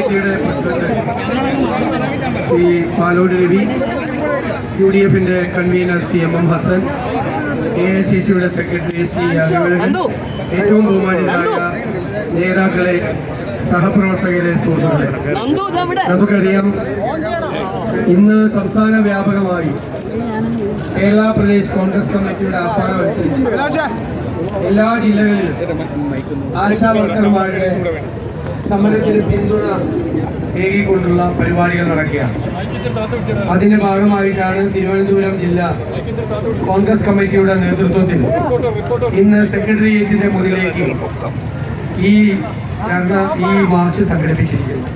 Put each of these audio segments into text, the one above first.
കമ്മിറ്റിയുടെ president Shri Palode Ravi U D എഫിന്റെ convener C M M Hasan A I C സിയുടെ secretary C Arivazhagan ഏറ്റവും ബഹുമാനിതരായ നേതാക്കളെ സഹപ്രവർത്തകരെ സുഹൃത്തുക്കളെ. നമുക്കറിയാം ഇന്ന് സംസ്ഥാന വ്യാപകമായി കേരള പ്രദേശ് കോൺഗ്രസ് കമ്മിറ്റിയുടെ ആഹ്വാനം അനുസരിച്ച് എല്ലാ ജില്ലകളിലും ആശാ വർക്കർമാരുടെ സമരത്തിന് പിന്തുണ ഏകിക്കൊണ്ടുള്ള പരിപാടികൾ നടക്കുകയാണ്. അതിന്റെ ഭാഗമായിട്ടാണ് തിരുവനന്തപുരം ജില്ലാ കോൺഗ്രസ് കമ്മിറ്റിയുടെ നേതൃത്വത്തിൽ ഇന്ന് സെക്രട്ടേറിയറ്റിന്റെ മുന്നിലേക്ക് ഈ ധർണ ഈ മാർച്ച് സംഘടിപ്പിച്ചിരിക്കുന്നു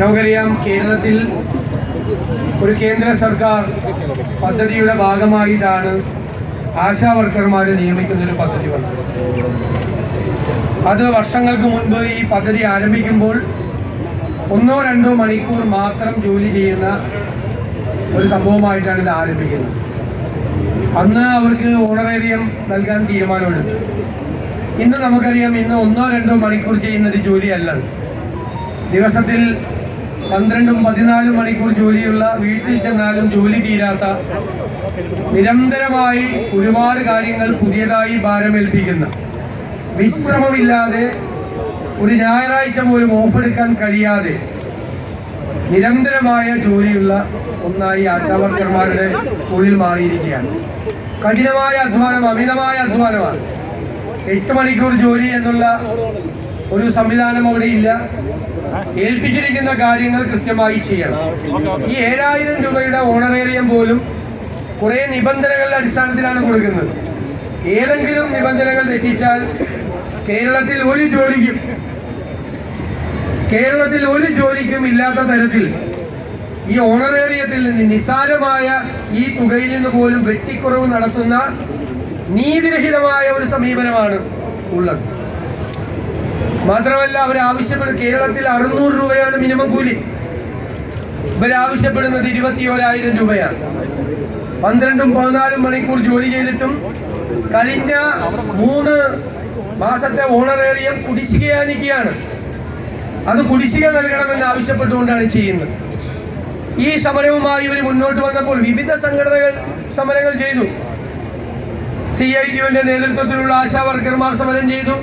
നമുക്കറിയാം കേരളത്തിൽ ഒരു കേന്ദ്ര സർക്കാർ പദ്ധതിയുടെ ഭാഗമായിട്ടാണ് ആശാ വർക്കർമാരെ നിയമിക്കുന്ന ഒരു പദ്ധതി വന്നത്. അത് വർഷങ്ങൾക്ക് മുൻപ് ഈ പദ്ധതി ആരംഭിക്കുമ്പോൾ ഒന്നോ രണ്ടോ മണിക്കൂർ മാത്രം ജോലി ചെയ്യുന്ന ഒരു സംഭവമായിട്ടാണ് ഇത് ആരംഭിക്കുന്നത് അന്ന് അവർക്ക് ഓണറേറിയം നൽകാൻ തീരുമാനമെടുത്തു ഇന്ന് നമുക്കറിയാം ഇന്ന് ഒന്നോ രണ്ടോ മണിക്കൂർ ചെയ്യുന്ന ഒരു ജോലിയല്ല. ദിവസത്തിൽ പന്ത്രണ്ടും പതിനാലും മണിക്കൂർ ജോലിയുള്ള വീട്ടിൽ ചെന്നാലും ജോലി തീരാത്ത നിരന്തരമായി ഒരുപാട് കാര്യങ്ങൾ പുതിയതായി ഭാരമേൽപ്പിക്കുന്ന വിശ്രമമില്ലാതെ ഒരു ഞായറാഴ്ച പോലും ഓഫെടുക്കാൻ കഴിയാതെ നിരന്തരമായ ജോലിയുള്ള ഒന്നായി ആശാവർക്കർമാരുടെ തൊഴിൽ മാറിയിരിക്കുകയാണ്. കഠിനമായ അധ്വാനം അമിതമായ അധ്വാനമാണ്. എട്ട് മണിക്കൂർ ജോലി എന്നുള്ള ഒരു സംവിധാനം അവിടെ ഇല്ല ഏൽപ്പിച്ചിരിക്കുന്ന കാര്യങ്ങൾ കൃത്യമായി ചെയ്യണം. ഈ ഏഴായിരം രൂപയുടെ ഓണറേറിയം പോലും കുറേ നിബന്ധനകളുടെ അടിസ്ഥാനത്തിലാണ് കൊടുക്കുന്നത്. ഏതെങ്കിലും നിബന്ധനകൾ തെറ്റിച്ചാൽ കേരളത്തിൽ ഒരു ജോലിക്കും കേരളത്തിൽ ഒരു ജോലിക്കും ഇല്ലാത്ത തരത്തിൽ ഈ ഓണറേറിയത്തിൽ നിന്ന് നിസ്സാരമായ ഈ തുകയിൽ നിന്ന് പോലും വെട്ടിക്കുറവ് നടത്തുന്ന നീതിരഹിതമായ ഒരു സമീപനമാണ് ഉള്ളത്. മാത്രമല്ല അവർ ആവശ്യപ്പെടും കേരളത്തിൽ അറുന്നൂറ് രൂപയാണ് മിനിമം കൂലി. ഇവരാവശ്യപ്പെടുന്നത് ഇരുപത്തി ഓരായിരം രൂപയാണ്. പന്ത്രണ്ടും പതിനാലും മണിക്കൂർ ജോലി ചെയ്തിട്ടും കഴിഞ്ഞ മൂന്ന് മാസത്തെ ഓണറേറിയം കുടിശ്ശികയാനിക്കുകയാണ്. അത് കുടിശ്ശിക നൽകണമെന്ന് ആവശ്യപ്പെട്ടുകൊണ്ടാണ് ചെയ്യുന്നത്. ഈ സമരവുമായി ഇവർ മുന്നോട്ട് വന്നപ്പോൾ വിവിധ സംഘടനകൾ സമരങ്ങൾ ചെയ്തു. സി ഐ ടിയുടെ നേതൃത്വത്തിലുള്ള ആശാ വർക്കർമാർ സമരം ചെയ്തു.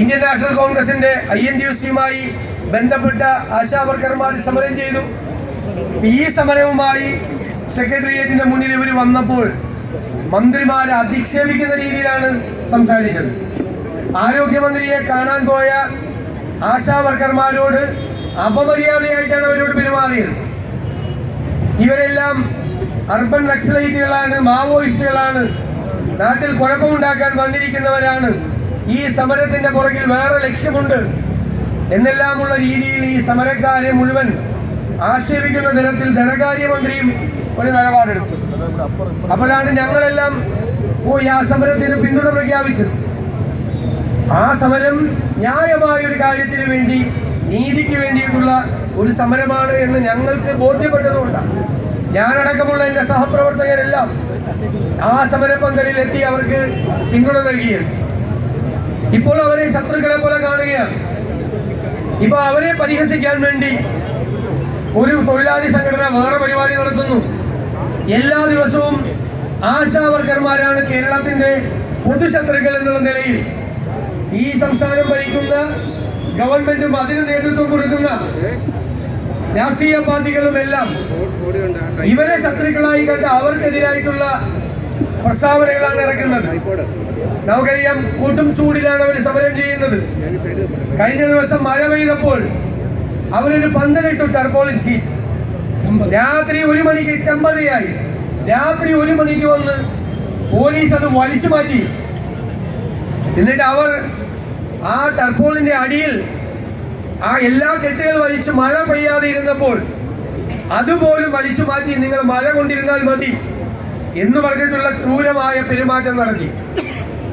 ഇന്ത്യൻ നാഷണൽ കോൺഗ്രസിന്റെ ഐ എൻ ഡി യു സിയുമായി ബന്ധപ്പെട്ട ആശാ വർക്കർമാർ സമരം ചെയ്തു. ഈ സമരവുമായി സെക്രട്ടേറിയറ്റിന്റെ മുന്നിൽ ഇവർ വന്നപ്പോൾ മന്ത്രിമാരെ അധിക്ഷേപിക്കുന്ന രീതിയിലാണ് സംസാരിച്ചത്. ആരോഗ്യമന്ത്രിയെ കാണാൻ പോയ ആശാവർക്കർമാരോട് അപമര്യാദയായിട്ടാണ് അവരോട് പെരുമാറിയത്. ഇവരെല്ലാം അർബൻ നക്സലൈറ്റുകളാണ് മാവോയിസ്റ്റുകളാണ് നാട്ടിൽ കുഴപ്പമുണ്ടാക്കാൻ വന്നിരിക്കുന്നവരാണ്. ഈ സമരത്തിന്റെ പുറകിൽ വേറെ ലക്ഷ്യമുണ്ട്. എന്നെല്ലാമുള്ള രീതിയിൽ ഈ സമരക്കാരെ മുഴുവൻ ആക്ഷേപിക്കുന്ന തരത്തിൽ ധനകാര്യമന്ത്രിയും ഒരു നിലപാടെടുത്തു. അപ്പോഴാണ് ഞങ്ങളെല്ലാം പോയി ആ സമരത്തിന് പിന്തുണ പ്രഖ്യാപിച്ചത്. ആ സമരം ന്യായമായ ഒരു കാര്യത്തിന് വേണ്ടി നീതിക്ക് വേണ്ടിയിട്ടുള്ള ഒരു സമരമാണ് എന്ന് ഞങ്ങൾക്ക് ബോധ്യപ്പെട്ടതുകൊണ്ടാണ്. ഞാനടക്കമുള്ള എന്റെ സഹപ്രവർത്തകരെല്ലാം ആ സമരപന്തലിൽ എത്തി അവർക്ക് പിന്തുണ നൽകിയത് ഇപ്പോൾ അവരെ ശത്രുക്കളെ പോലെ കാണുകയാണ്. ഇപ്പൊ അവരെ പരിഹസിക്കാൻ വേണ്ടി ഒരു തൊഴിലാളി സംഘടന വേറെ പരിപാടി നടത്തുന്നു. എല്ലാ ദിവസവും ആശാവർക്കർമാരാണ് കേരളത്തിന്റെ പൊതുശത്രുക്കൾ എന്നുള്ള നിലയിൽ ഈ സംസ്ഥാനം ഭരിക്കുന്ന ഗവൺമെന്റും അതിന് നേതൃത്വം കൊടുക്കുന്ന രാഷ്ട്രീയ പാർട്ടികളും എല്ലാം ഇവരെ ശത്രുക്കളായി കണ്ട് അവർക്കെതിരായിട്ടുള്ള പ്രസ്താവനകളാണ് ഇറക്കുന്നത്. നമുക്കറിയാം കൂട്ടും ചൂടിലാണ് അവർ സമരം ചെയ്യുന്നത്. കഴിഞ്ഞ ദിവസം മഴ പെയ്തപ്പോൾ അവരൊരു പന്തലിട്ടു ടർപോളിൻ ഷീറ്റ് രാത്രി ഒരു മണിക്ക് ടെമ്പറിയായി രാത്രി ഒരു മണിക്ക് വന്ന് പോലീസ് അത് വലിച്ചു മാറ്റി. എന്നിട്ട് അവർ ആ ടർപോളിന്റെ അടിയിൽ ആ എല്ലാ കെട്ടുകൾ വലിച്ച് മഴ പെയ്യാതെ ഇരുന്നപ്പോൾ അതുപോലും വലിച്ചു മാറ്റി നിങ്ങൾ മഴ കൊണ്ടിരുന്നാൽ മതി എന്ന് പറഞ്ഞിട്ടുള്ള ക്രൂരമായ പെരുമാറ്റം നടത്തി.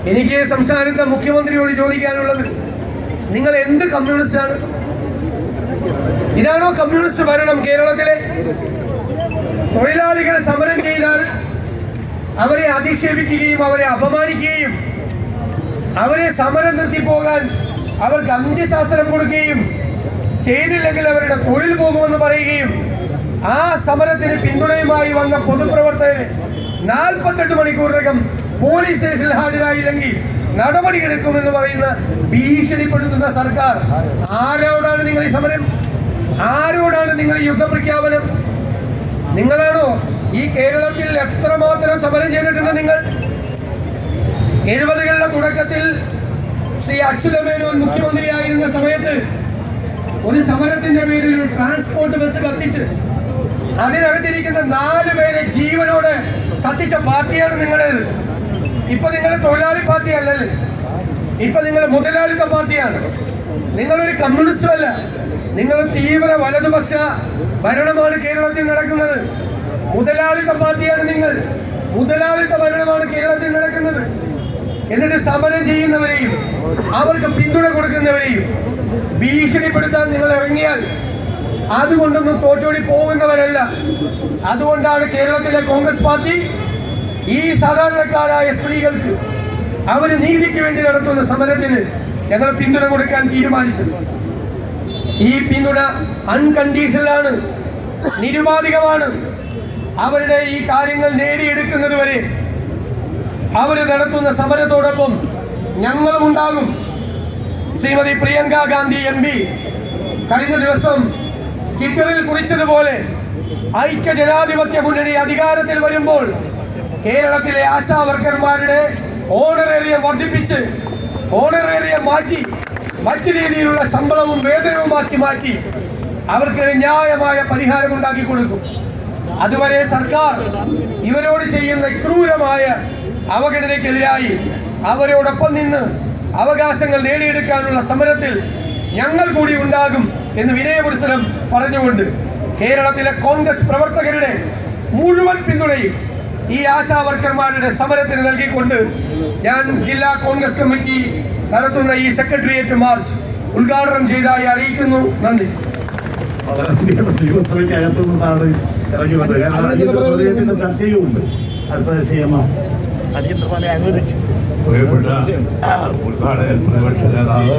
എനിക്ക് സംസ്ഥാനത്തെ മുഖ്യമന്ത്രിയോട് ചോദിക്കാനുള്ളത് നിങ്ങൾ എന്ത് കമ്മ്യൂണിസ്റ്റ് ആണ് ഇതാണോ കമ്മ്യൂണിസ്റ്റ് ഭരണം കേരളത്തിലെ? തൊഴിലാളികൾ സമരം ചെയ്താൽ അവരെ അധിക്ഷേപിക്കുകയും അവരെ അപമാനിക്കുകയും അവരെ സമരം നിർത്തി പോകാൻ അവർക്ക് അന്ത്യശാസനം കൊടുക്കുകയും ചെയ്തില്ലെങ്കിൽ അവരുടെ തൊഴിൽ പോകുമെന്ന് പറയുകയും ആ സമരത്തിന് പിന്തുണയുമായി വന്ന പൊതുപ്രവർത്തകരെ നാൽപ്പത്തെട്ട് മണിക്കൂറിനകം പോലീസ് സ്റ്റേഷനിൽ ഹാജരായില്ലെങ്കിൽ നടപടിയെടുക്കുമെന്ന് പറയുന്ന ഭീഷണിപ്പെടുത്തുന്ന സർക്കാർ. ആരോടാണ് നിങ്ങൾ ഈ സമരം? ആരോടാണ് നിങ്ങൾ ഈ യുദ്ധപ്രഖ്യാപനം? നിങ്ങളാണോ ഈ കേരളത്തിൽ എത്രമാത്രം സമരം ചെയ്തിട്ടുണ്ട് നിങ്ങൾ? എഴുപതുകളുടെ തുടക്കത്തിൽ ശ്രീ അച്യുതമേനോൻ മുഖ്യമന്ത്രിയായിരുന്ന സമയത്ത് ഒരു സമരത്തിന്റെ പേരിൽ ഒരു ട്രാൻസ്പോർട്ട് ബസ് കത്തിച്ച് അതിനകത്തിരിക്കുന്ന നാല് പേരെ ജീവനോടെ കത്തിച്ച പാർട്ടിയാണ് നിങ്ങളുടേത് ഇപ്പൊ നിങ്ങൾ തൊഴിലാളി പാർട്ടി അല്ലല്ലേ? ഇപ്പൊ നിങ്ങൾ മുതലാളിത്ത പാർട്ടിയാണ്. നിങ്ങളൊരു കമ്മ്യൂണിസ്റ്റും അല്ല. നിങ്ങൾ തീവ്ര വലതുപക്ഷ ഭരണമാണ് കേരളത്തിൽ നടക്കുന്നത്. മുതലാളിത്ത പാർട്ടിയാണ് നിങ്ങൾ. മുതലാളിത്ത ഭരണമാണ് കേരളത്തിൽ നടക്കുന്നത്. എന്നിട്ട് സമരം ചെയ്യുന്നവരെയും അവർക്ക് പിന്തുണ കൊടുക്കുന്നവരെയും ഭീഷണിപ്പെടുത്താൻ നിങ്ങൾ ഇറങ്ങിയാൽ അതുകൊണ്ടൊന്നും തോറ്റോടി പോകുന്നവരല്ല. അതുകൊണ്ടാണ് കേരളത്തിലെ കോൺഗ്രസ് പാർട്ടി ഈ സാധാരണക്കാരായ സ്ത്രീകൾക്ക് അവർ നീതിക്ക് വേണ്ടി നടത്തുന്ന സമരത്തിന് ഞങ്ങൾ പിന്തുണ കൊടുക്കാൻ തീരുമാനിച്ചത്. ഈ പിന്തുണ അൺകണ്ടീഷണലാണ് നിരുപാധികമാണ്. അവരുടെ ഈ കാര്യങ്ങൾ നേടിയെടുക്കുന്നത് വരെ അവർ നടത്തുന്ന സമരത്തോടൊപ്പം ഞങ്ങളും ഉണ്ടാകും. ശ്രീമതി പ്രിയങ്ക ഗാന്ധി എം പി കഴിഞ്ഞ ദിവസം ട്വിറ്ററിൽ കുറിച്ചതുപോലെ ഐക്യ ജനാധിപത്യ മുന്നണി അധികാരത്തിൽ വരുമ്പോൾ കേരളത്തിലെ ആശാ വർക്കർമാരുടെ ഓണറേറിയം വർദ്ധിപ്പിച്ച് ഓണറേറിയ മാറ്റി മറ്റു രീതിയിലുള്ള ശമ്പളവും വേതനവുമാക്കി മാറ്റി അവർക്ക് ന്യായമായ പരിഹാരം ഉണ്ടാക്കി കൊടുക്കും. അതുവരെ സർക്കാർ ഇവരോട് ചെയ്യുന്ന ക്രൂരമായ അവഗണനയ്ക്കെതിരായി അവരോടൊപ്പം നിന്ന് അവകാശങ്ങൾ നേടിയെടുക്കാനുള്ള സമരത്തിൽ ഞങ്ങൾ കൂടി ഉണ്ടാകും എന്ന് വിനയപുരസരം പറഞ്ഞുകൊണ്ട് കേരളത്തിലെ കോൺഗ്രസ് പ്രവർത്തകരുടെ മുഴുവൻ പിന്തുണയും ഈ ആശാവർക്കർമാരുടെ സമരത്തിന് നൽകിക്കൊണ്ട് ഞാൻ ജില്ലാ കോൺഗ്രസ് കമ്മിറ്റി നടത്തുന്ന ഈ സെക്രട്ടേറിയറ്റ് മാർച്ച് ഉദ്ഘാടനം ചെയ്തായി അറിയിക്കുന്നു. നന്ദി. ഉദ്ഘാടന ദിവസത്തേക്കകത്തു നിന്നാണ് ഇറങ്ങി വന്നത്. കാരണം അടിയന്തര പ്രമേയത്തിന്റെ ചർച്ചയുമുണ്ട്. അടുത്ത സി അനുവദിച്ചു പ്രിയപ്പെട്ട ഉദ്ഘാടകൻ പ്രതിപക്ഷ നേതാവ്